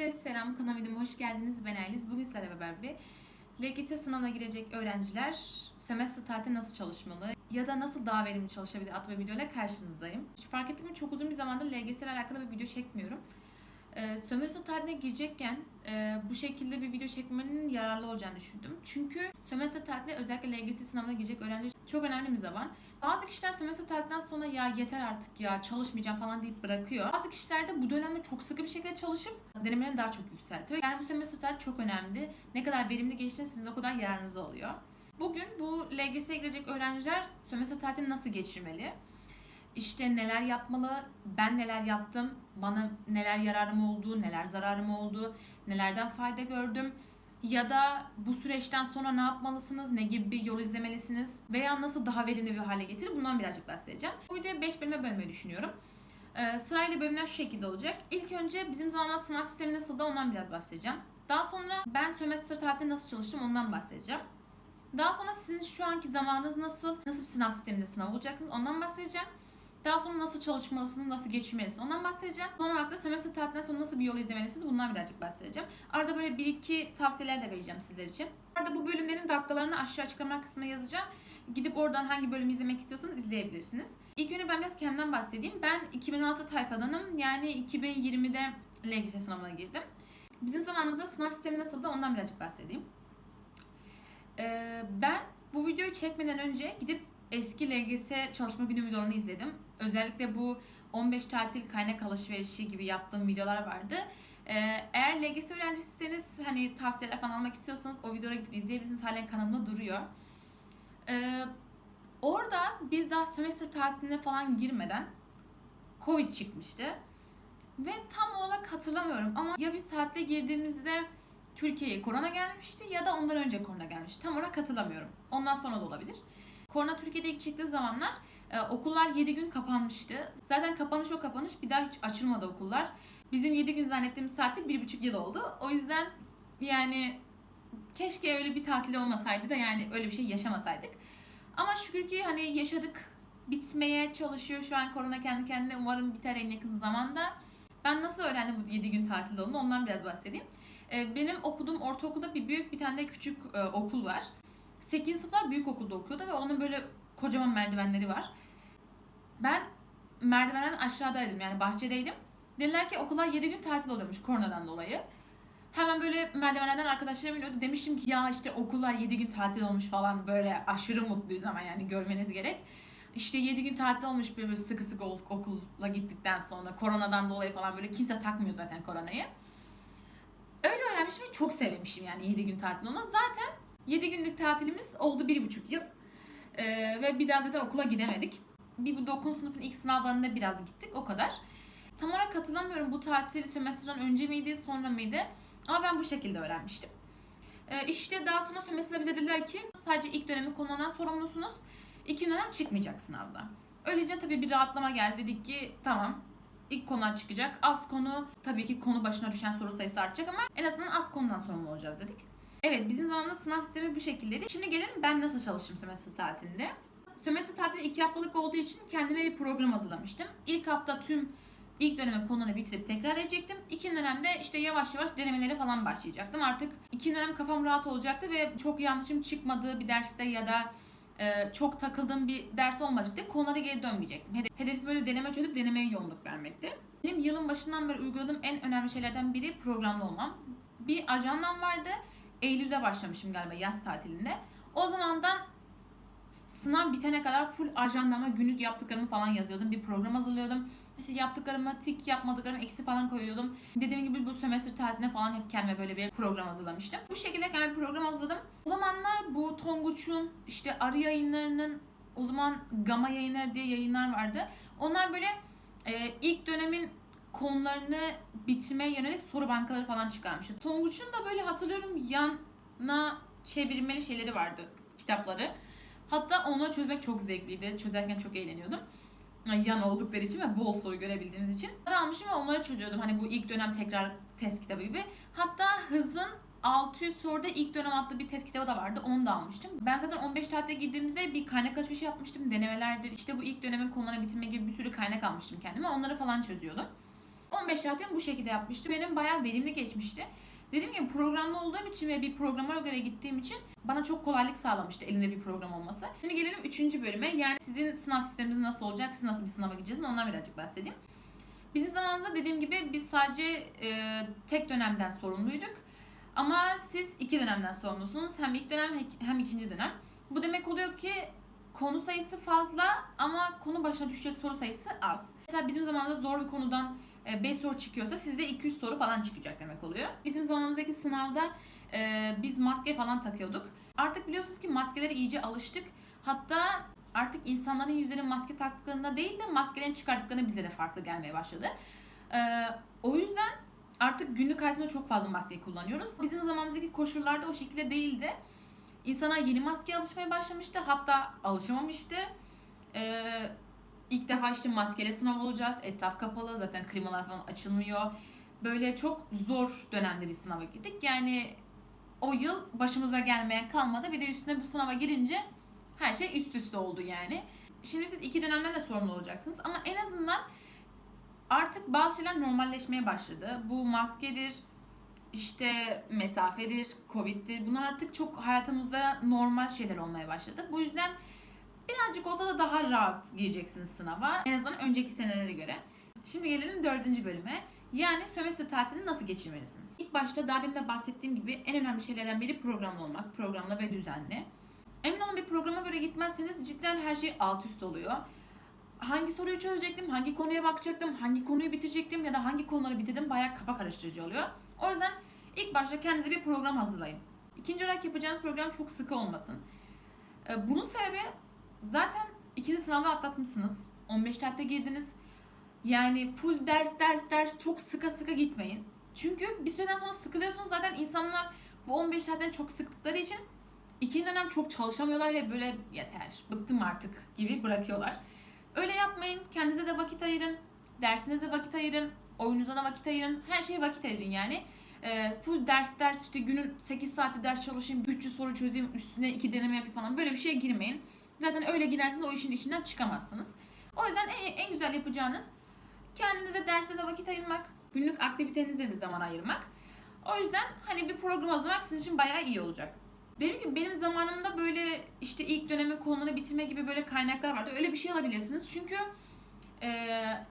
Herkese selam, kanal videoma hoş geldiniz. Ben Ayliz. Bugün sizlerle beraber bir LGS sınavına girecek öğrenciler sömestr tatilinde nasıl çalışmalı ya da nasıl daha verimli çalışabilir adlı bir videoyla karşınızdayım. Fark ettim ki çok uzun bir zamandır LGS ile alakalı bir video çekmiyorum. Ee, sömestr tatiline girecekken e, bu şekilde bir video çekmenin yararlı olacağını düşündüm. Çünkü sömestr tatiline özellikle LGS sınavına girecek öğrenci çok önemli bir zaman. Bazı kişiler sömestr tatilinden sonra ya yeter artık ya çalışmayacağım falan deyip bırakıyor. Bazı kişiler de bu dönemde çok sıkı bir şekilde çalışıp denemelerini daha çok yükseltiyor. Yani bu sömestr tatili çok önemli. Ne kadar verimli geçtiğiniz sizin o kadar yararınıza oluyor. Bugün bu LGS'ye girecek öğrenciler sömestr tatilini nasıl geçirmeli? İşte neler yapmalı, ben neler yaptım, bana neler yararım oldu, neler zararım oldu, nelerden fayda gördüm ya da bu süreçten sonra ne yapmalısınız, ne gibi bir yol izlemelisiniz veya nasıl daha verimli bir hale getirir bundan birazcık bahsedeceğim. Bu videoyu 5 bölüme bölmeyi düşünüyorum. Ee, sırayla bölümler şu şekilde olacak. İlk önce bizim zamanımızda sınav sistemi nasıldı ondan biraz bahsedeceğim. Daha sonra ben sömestr tatilinde nasıl çalıştım ondan bahsedeceğim. Daha sonra sizin şu anki zamanınız nasıl, nasıl bir sınav sisteminde sınav olacaksınız ondan bahsedeceğim. Daha sonra nasıl çalışmalısınız, nasıl geçirmelisiniz ondan bahsedeceğim. Son olarak da sömestr tatilinden sonra nasıl bir yol izlemelisiniz bundan birazcık bahsedeceğim. Arada böyle bir iki tavsiyeler de vereceğim sizler için. Arada bu bölümlerin dakikalarını aşağı açıklama kısmına yazacağım. Gidip oradan hangi bölümü izlemek istiyorsanız izleyebilirsiniz. İlk önce ben biraz kendimden bahsedeyim. Ben 2006 tayfadanım. Yani 2020'de LGS sınavına girdim. Bizim zamanımızda sınav sistemi nasıldı ondan birazcık bahsedeyim. Ee, ben bu videoyu çekmeden önce gidip eski LGS çalışma günü videolarını izledim. Özellikle bu 15 tatil kaynak alışverişi gibi yaptığım videolar vardı. Ee, eğer LGS öğrencisiyseniz hani tavsiyeler falan almak istiyorsanız o videolara gidip izleyebilirsiniz. Halen kanalımda duruyor. Ee, orada biz daha sömestr tatiline falan girmeden Covid çıkmıştı. Ve tam olarak hatırlamıyorum ama ya biz tatile girdiğimizde Türkiye'ye korona gelmişti ya da ondan önce korona gelmişti. Tam olarak hatırlamıyorum. Ondan sonra da olabilir. Korona Türkiye'de ilk çıktığı zamanlar e, okullar 7 gün kapanmıştı. Zaten kapanış o kapanış bir daha hiç açılmadı okullar. Bizim 7 gün zannettiğimiz tatil 1,5 yıl oldu. O yüzden yani keşke öyle bir tatil olmasaydı da yani öyle bir şey yaşamasaydık. Ama şükür ki hani yaşadık. Bitmeye çalışıyor şu an korona kendi kendine. Umarım biter en yakın zamanda. Ben nasıl öğrendim bu 7 gün tatil olduğunu ondan biraz bahsedeyim. E, benim okuduğum ortaokulda bir büyük bir tane de küçük e, okul var. 8. sınıflar büyük okulda okuyordu ve onun böyle kocaman merdivenleri var. Ben merdivenden aşağıdaydım yani bahçedeydim. Dediler ki okullar 7 gün tatil oluyormuş koronadan dolayı. Hemen böyle merdivenlerden arkadaşlarım iniyordu. Demiştim ki ya işte okullar 7 gün tatil olmuş falan böyle aşırı mutluyuz ama yani görmeniz gerek. İşte 7 gün tatil olmuş böyle sıkı sıkı okula gittikten sonra koronadan dolayı falan böyle kimse takmıyor zaten koronayı. Öyle öğrenmişim ve çok sevmişim yani 7 gün tatil ona. Zaten 7 günlük tatilimiz oldu 1,5 yıl. Ee, ve bir daha zaten okula gidemedik. Bir bu 9. sınıfın ilk sınavlarında biraz gittik o kadar. Tam olarak katılamıyorum bu tatil sömestrden önce miydi sonra mıydı? Ama ben bu şekilde öğrenmiştim. Ee, işte daha sonra sömestrde bize dediler ki sadece ilk dönemi konularından sorumlusunuz. İki dönem çıkmayacak sınavda. Öylece tabii bir rahatlama geldi. Dedik ki tamam ilk konular çıkacak. Az konu tabii ki konu başına düşen soru sayısı artacak ama en azından az konudan sorumlu olacağız dedik. Evet bizim zamanında sınav sistemi bu şekildeydi. Şimdi gelelim ben nasıl çalıştım sömestr tatilinde. Sömestr tatili iki haftalık olduğu için kendime bir program hazırlamıştım. İlk hafta tüm ilk döneme konuları bitirip tekrar edecektim. İkinci dönemde işte yavaş yavaş denemelere falan başlayacaktım. Artık ikinci dönem kafam rahat olacaktı ve çok yanlışım çıkmadığı bir derste ya da e, çok takıldığım bir ders olmayacaktı. Konulara geri dönmeyecektim. Hedef, hedefi böyle deneme çözüp denemeye yoğunluk vermekti. Benim yılın başından beri uyguladığım en önemli şeylerden biri programlı olmam. Bir ajandam vardı. Eylül'de başlamışım galiba yaz tatilinde. O zamandan sınav bitene kadar full ajandama günlük yaptıklarımı falan yazıyordum. Bir program hazırlıyordum. İşte yaptıklarıma tik yapmadıklarıma eksi falan koyuyordum. Dediğim gibi bu sömestr tatiline falan hep kendime böyle bir program hazırlamıştım. Bu şekilde kendime bir program hazırladım. O zamanlar bu Tonguç'un işte arı yayınlarının o zaman Gama yayınları diye yayınlar vardı. Onlar böyle e, ilk dönemin konularını bitirmeye yönelik soru bankaları falan çıkarmıştı. Tonguç'un da böyle hatırlıyorum yana çevirmeli şeyleri vardı kitapları. Hatta onu çözmek çok zevkliydi. Çözerken çok eğleniyordum. Yan oldukları için ve bol soru görebildiğiniz için. Onları almışım ve onları çözüyordum. Hani bu ilk dönem tekrar test kitabı gibi. Hatta hızın 600 soruda ilk dönem adlı bir test kitabı da vardı. Onu da almıştım. Ben zaten 15 tatile girdiğimizde bir kaynak alışverişi yapmıştım. Denemelerdir. İşte bu ilk dönemin konularını bitirme gibi bir sürü kaynak almıştım kendime. Onları falan çözüyordum. 15 saatimi bu şekilde yapmıştım. Benim bayağı verimli geçmişti. Dediğim gibi programlı olduğum için ve bir programa göre gittiğim için bana çok kolaylık sağlamıştı elinde bir program olması. Şimdi gelelim 3. bölüme. Yani sizin sınav sisteminiz nasıl olacak, siz nasıl bir sınava gireceksiniz ondan birazcık bahsedeyim. Bizim zamanımızda dediğim gibi biz sadece e, tek dönemden sorumluyduk. Ama siz iki dönemden sorumlusunuz. Hem ilk dönem hem ikinci dönem. Bu demek oluyor ki konu sayısı fazla ama konu başına düşecek soru sayısı az. Mesela bizim zamanımızda zor bir konudan 5 soru çıkıyorsa sizde 2-3 soru falan çıkacak demek oluyor. Bizim zamanımızdaki sınavda e, biz maske falan takıyorduk. Artık biliyorsunuz ki maskelere iyice alıştık. Hatta artık insanların yüzlerine maske taktıklarında değil de maskelerini çıkarttıklarında bize de farklı gelmeye başladı. E, o yüzden artık günlük hayatımızda çok fazla maske kullanıyoruz. Bizim zamanımızdaki koşullarda o şekilde değildi. İnsanlar yeni maskeye alışmaya başlamıştı. Hatta alışamamıştı. Ee, ilk defa işte maskeyle sınav olacağız. Etraf kapalı. Zaten klimalar falan açılmıyor. Böyle çok zor dönemde bir sınava girdik. Yani o yıl başımıza gelmeyen kalmadı. Bir de üstüne bu sınava girince her şey üst üste oldu yani. Şimdi siz iki dönemden de sorumlu olacaksınız. Ama en azından artık bazı şeyler normalleşmeye başladı. Bu maskedir, işte mesafedir, covid'dir. Bunlar artık çok hayatımızda normal şeyler olmaya başladı. Bu yüzden birazcık olsa da daha rahat gireceksiniz sınava. En azından önceki senelere göre. Şimdi gelelim dördüncü bölüme. Yani sömestr tatilini nasıl geçirmelisiniz? İlk başta daha demin de bahsettiğim gibi en önemli şeylerden biri programlı olmak. Programlı ve düzenli. Emin olun bir programa göre gitmezseniz cidden her şey alt üst oluyor. Hangi soruyu çözecektim, hangi konuya bakacaktım, hangi konuyu bitirecektim ya da hangi konuları bitirdim bayağı kafa karıştırıcı oluyor. O yüzden ilk başta kendinize bir program hazırlayın. İkinci olarak yapacağınız program çok sıkı olmasın. Ee, Bunun sebebi zaten ikinci sınavda atlatmışsınız. 15 saatte girdiniz. Yani full ders ders ders çok sıka sıka gitmeyin. Çünkü bir süreden sonra sıkılıyorsunuz zaten insanlar bu 15 saatten çok sıktıkları için ikinci dönem çok çalışamıyorlar ve böyle yeter bıktım artık gibi bırakıyorlar. Öyle yapmayın. Kendinize de vakit ayırın. Dersinize de vakit ayırın. Oyununuza da vakit ayırın. Her şeye vakit ayırın yani. E, full ders ders işte günün 8 saati ders çalışayım, 300 soru çözeyim, üstüne 2 deneme yapayım falan böyle bir şeye girmeyin. Zaten öyle girerseniz o işin içinden çıkamazsınız. O yüzden en, en güzel yapacağınız kendinize derse de vakit ayırmak, günlük aktivitenize de zaman ayırmak. O yüzden hani bir program hazırlamak sizin için bayağı iyi olacak. Benim gibi benim zamanımda böyle işte ilk dönemin konuları bitirme gibi böyle kaynaklar vardı. Öyle bir şey alabilirsiniz. Çünkü e,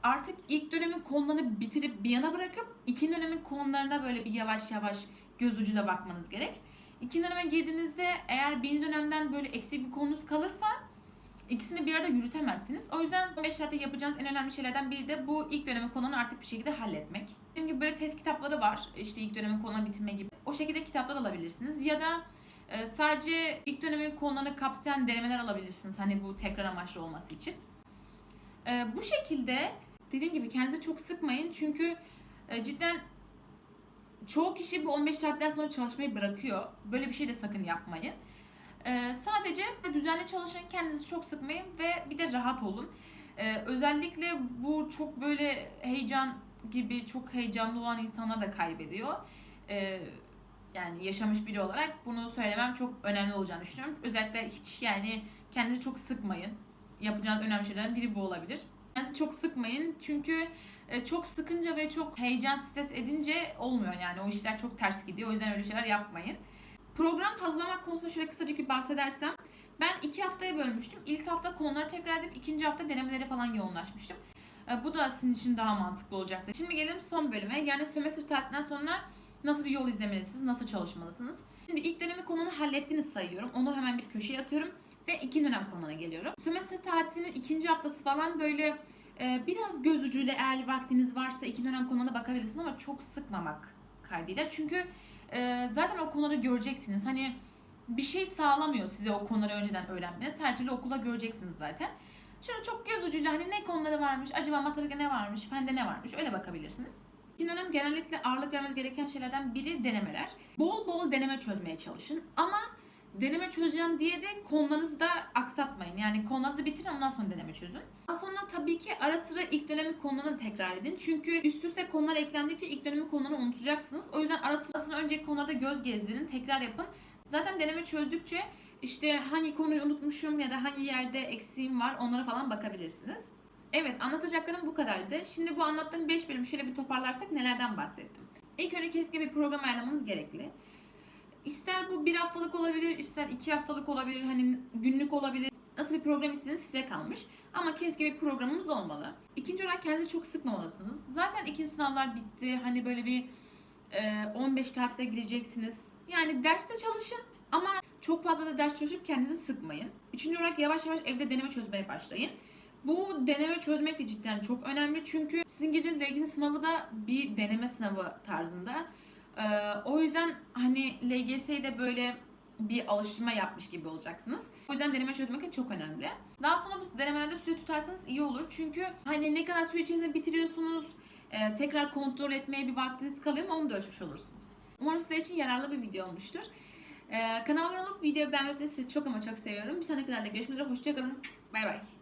artık ilk dönemin konularını bitirip bir yana bırakıp ikinci dönemin konularına böyle bir yavaş yavaş göz ucuyla bakmanız gerek. İkinci döneme girdiğinizde eğer birinci dönemden böyle eksik bir konunuz kalırsa ikisini bir arada yürütemezsiniz. O yüzden 5 saatte yapacağınız en önemli şeylerden biri de bu ilk dönemin konularını artık bir şekilde halletmek. Dediğim gibi böyle test kitapları var. İşte ilk dönemin konularını bitirme gibi. O şekilde kitaplar alabilirsiniz. Ya da e, sadece ilk dönemin konularını kapsayan denemeler alabilirsiniz. Hani bu tekrar amaçlı olması için. E, bu şekilde dediğim gibi kendinize çok sıkmayın. Çünkü e, cidden çoğu kişi bu 15 saatten sonra çalışmayı bırakıyor. Böyle bir şey de sakın yapmayın. Ee, sadece düzenli çalışın, kendinizi çok sıkmayın ve bir de rahat olun. Ee, özellikle bu çok böyle heyecan gibi çok heyecanlı olan insanlar da kaybediyor. Ee, yani yaşamış biri olarak bunu söylemem çok önemli olacağını düşünüyorum. Özellikle hiç yani kendinizi çok sıkmayın. Yapacağınız önemli şeylerden biri bu olabilir. Kendinizi çok sıkmayın çünkü e, çok sıkınca ve çok heyecan, stres edince olmuyor yani. O işler çok ters gidiyor. O yüzden öyle şeyler yapmayın. Program hazırlamak konusunda şöyle kısacık bir bahsedersem. Ben iki haftaya bölmüştüm. İlk hafta konuları tekrar edip ikinci hafta denemelere falan yoğunlaşmıştım. E, Bu da sizin için daha mantıklı olacaktır. Şimdi gelelim son bölüme. Yani sömestr tatilinden sonra nasıl bir yol izlemelisiniz, nasıl çalışmalısınız? Şimdi ilk dönemi konunu hallettiniz sayıyorum. Onu hemen bir köşeye atıyorum ve iki dönem konuna geliyorum. Sömestr tatilinin ikinci haftası falan böyle biraz göz ucuyla eğer vaktiniz varsa iki dönem konuna bakabilirsiniz ama çok sıkmamak kaydıyla. Çünkü e, zaten o konuları göreceksiniz. Hani bir şey sağlamıyor size o konuları önceden öğrenmeniz. Her türlü okula göreceksiniz zaten. Şöyle çok göz ucuyla hani ne konuları varmış, acaba matematikte ne varmış, fende ne varmış öyle bakabilirsiniz. İkinci dönem genellikle ağırlık vermeniz gereken şeylerden biri denemeler. Bol bol deneme çözmeye çalışın ama deneme çözeceğim diye de konularınızı da aksatmayın. Yani konularınızı bitirin ondan sonra deneme çözün. Daha sonra tabii ki ara sıra ilk dönemin konularını tekrar edin. Çünkü üst üste konular eklendikçe ilk dönemin konularını unutacaksınız. O yüzden ara sıra önceki konularda göz gezdirin, tekrar yapın. Zaten deneme çözdükçe işte hangi konuyu unutmuşum ya da hangi yerde eksiğim var onlara falan bakabilirsiniz. Evet anlatacaklarım bu kadardı. Şimdi bu anlattığım 5 bölüm şöyle bir toparlarsak nelerden bahsettim. İlk önce kesinlikle bir program ayarlamanız gerekli. İster bu bir haftalık olabilir, ister iki haftalık olabilir, hani günlük olabilir. Nasıl bir program istediğiniz size kalmış. Ama keşke bir programınız olmalı. İkinci olarak kendinizi çok sıkmamalısınız. Zaten ikinci sınavlar bitti. Hani böyle bir e, 15 saatte gireceksiniz. Yani derste çalışın ama çok fazla da ders çalışıp kendinizi sıkmayın. Üçüncü olarak yavaş yavaş evde deneme çözmeye başlayın. Bu deneme çözmek de cidden çok önemli çünkü sizin girdiğiniz LGS sınavı da bir deneme sınavı tarzında. Ee, o yüzden hani LGS'yi de böyle bir alıştırma yapmış gibi olacaksınız. O yüzden deneme çözmek de çok önemli. Daha sonra bu denemelerde süre tutarsanız iyi olur. Çünkü hani ne kadar süre içerisinde bitiriyorsunuz, e, tekrar kontrol etmeye bir vaktiniz kalıyor mu onu da ölçmüş olursunuz. Umarım sizler için yararlı bir video olmuştur. Ee, kanalıma abone olup videoyu beğenmeyi sizi çok ama çok seviyorum. Bir sonraki videoda görüşmek üzere. Hoşçakalın. Bay bay.